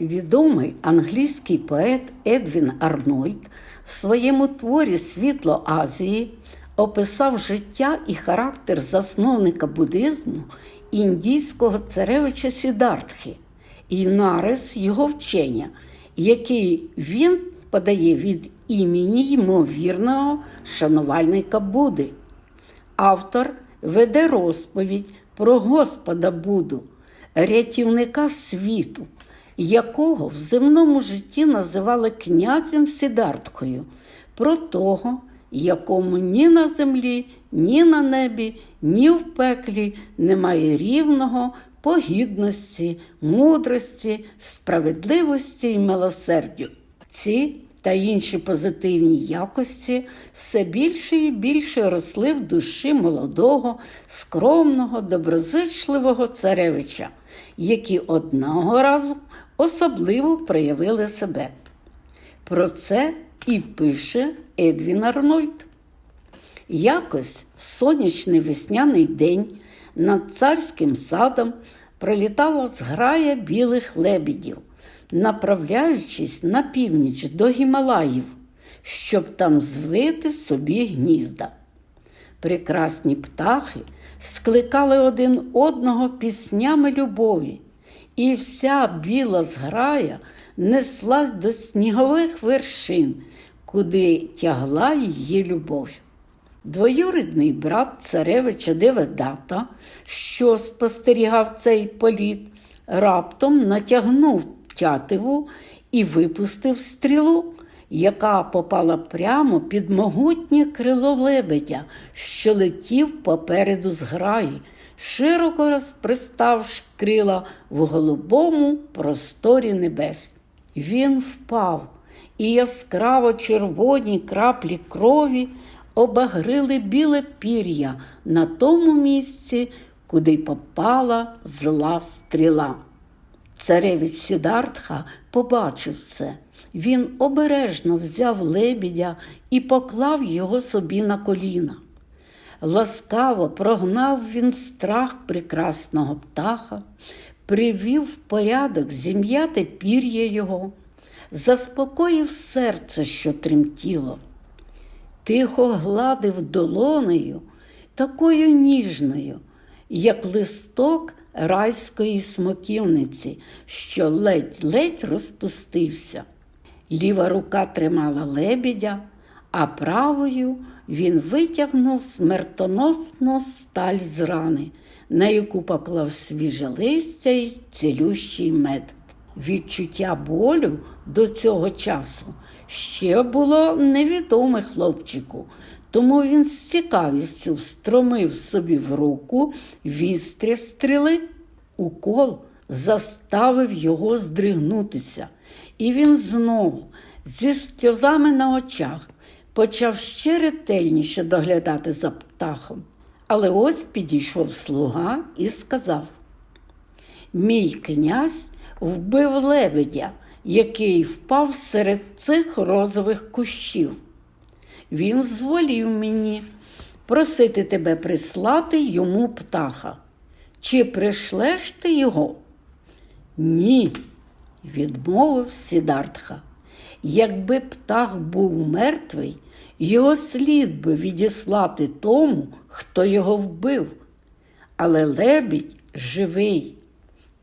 Відомий англійський поет Едвін Арнольд в своєму творі Світло Азії описав життя і характер засновника буддизму індійського царевича Сідартхи і нарис його вчення, який він подає від імені ймовірного шанувальника Будди. Автор веде розповідь про Господа Буду, рятівника світу, якого в земному житті називали князем Сідарткою, про того, якому ні на землі, ні на небі, ні в пеклі немає рівного по гідності, мудрості, справедливості і милосердю. Ці та інші позитивні якості все більше і більше росли в душі молодого, скромного, доброзичливого царевича, які одного разу особливо проявили себе. Про це і пише Едвін Арнольд. Якось в сонячний весняний день над царським садом пролітала зграя білих лебідів, направляючись на північ до Гімалаїв, щоб там звити собі гнізда. Прекрасні птахи скликали один одного піснями любові, і вся біла зграя неслась до снігових вершин, куди тягла її любов. Двоюрідний брат царевича Деведата, що спостерігав цей політ, раптом натягнув тятиву і випустив стрілу, яка попала прямо під могутнє крило лебедя, що летів попереду зграї, широко розприставши крила в голубому просторі небес. Він впав, і яскраво червоні краплі крові обагрили біле пір'я на тому місці, куди попала зла стріла. Царевич Сідартха побачив це. Він обережно взяв лебідя і поклав його собі на коліна. Ласкаво прогнав він страх прекрасного птаха, привів в порядок зім'яте пір'я його, заспокоїв серце, що тремтіло, тихо гладив долонею, такою ніжною, як листок райської смоківниці, що ледь-ледь розпустився. Ліва рука тримала лебідя, а правою він витягнув смертоносну сталь з рани, на яку поклав свіже листя і цілющий мед. Відчуття болю до цього часу ще було невідоме хлопчику, тому він з цікавістю встромив собі в руку вістря стріли. Укол заставив його здригнутися, і він знову, зі сльозами на очах, почав ще ретельніше доглядати за птахом. Але ось підійшов слуга і сказав: Мій князь вбив лебедя, який впав серед цих розових кущів. Він зволів мені просити тебе прислати йому птаха. Чи пришлеш ти його? Ні, відмовив Сідартха. Якби птах був мертвий, його слід би відіслати тому, хто його вбив. Але лебідь живий.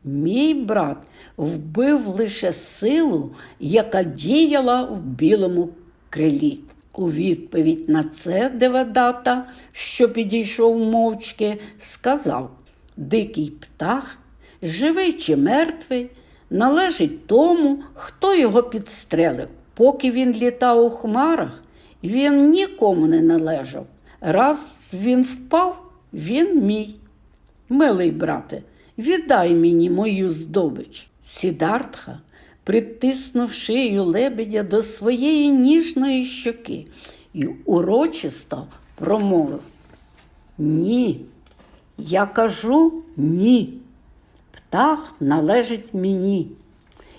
Мій брат вбив лише силу, яка діяла в білому крилі. У відповідь на це Девадата, що підійшов мовчки, сказав Дикий птах, живий чи мертвий, належить тому, хто його підстрелив. Поки він літав у хмарах, він нікому не належав. Раз він впав, він мій. Милий брате, віддай мені мою здобич. Сідартха, притиснув шию лебедя до своєї ніжної щоки і урочисто промовив. Ні, я кажу ні. Птах належить мені.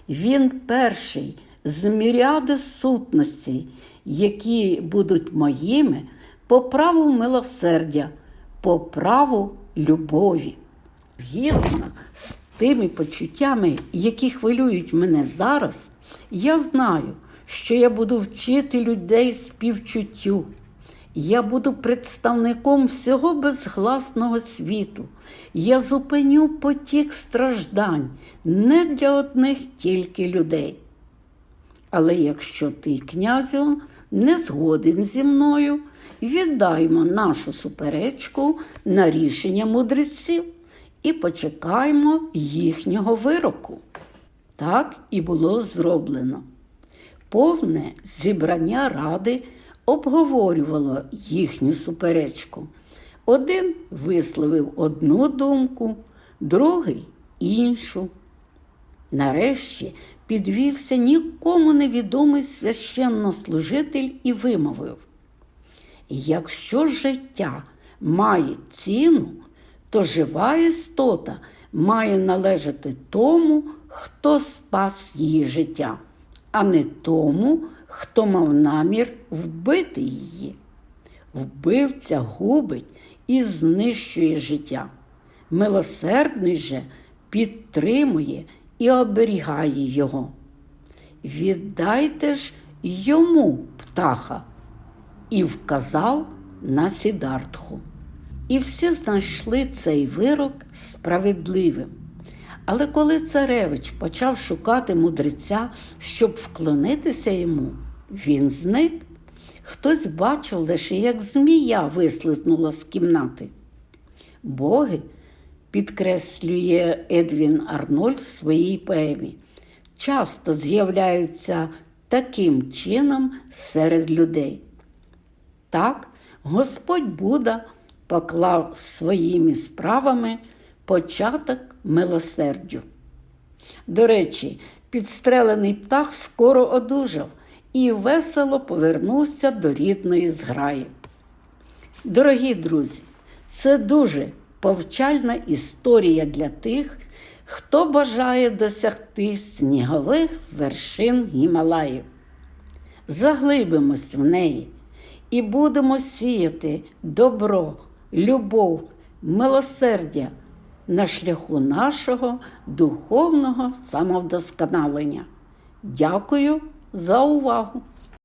Він перший з міряди сутностей, які будуть моїми по праву милосердя, по праву любові. Гідна тими почуттями, які хвилюють мене зараз, я знаю, що я буду вчити людей співчуттю. Я буду представником всього безгласного світу. Я зупиню потік страждань не для одних тільки людей. Але якщо ти, князю, не згоден зі мною, віддаймо нашу суперечку на рішення мудреців і почекаймо їхнього вироку. Так і було зроблено. Повне зібрання ради обговорювало їхню суперечку. Один висловив одну думку, другий іншу. Нарешті підвівся нікому невідомий священнослужитель і вимовив: Якщо життя має ціну, то жива істота має належати тому, хто спас її життя, а не тому, хто мав намір вбити її. Вбивця губить і знищує життя. Милосердний же підтримує і оберігає його. Віддайте ж йому птаха і вказав на сідартху. І всі знайшли цей вирок справедливим. Але коли царевич почав шукати мудреця, щоб вклонитися йому, він зник. Хтось бачив лише, як змія вислизнула з кімнати. Боги, підкреслює Едвін Арнольд в своїй поемі, часто з'являються таким чином серед людей. Так, Господь Будда поклав своїми справами початок милосердю. До речі, підстрелений птах скоро одужав і весело повернувся до рідної зграї. Дорогі друзі, це дуже повчальна історія для тих, хто бажає досягти снігових вершин Гімалаїв. Заглибимось в неї і будемо сіяти добро, любов, милосердя на шляху нашого духовного самовдосконалення. Дякую за увагу!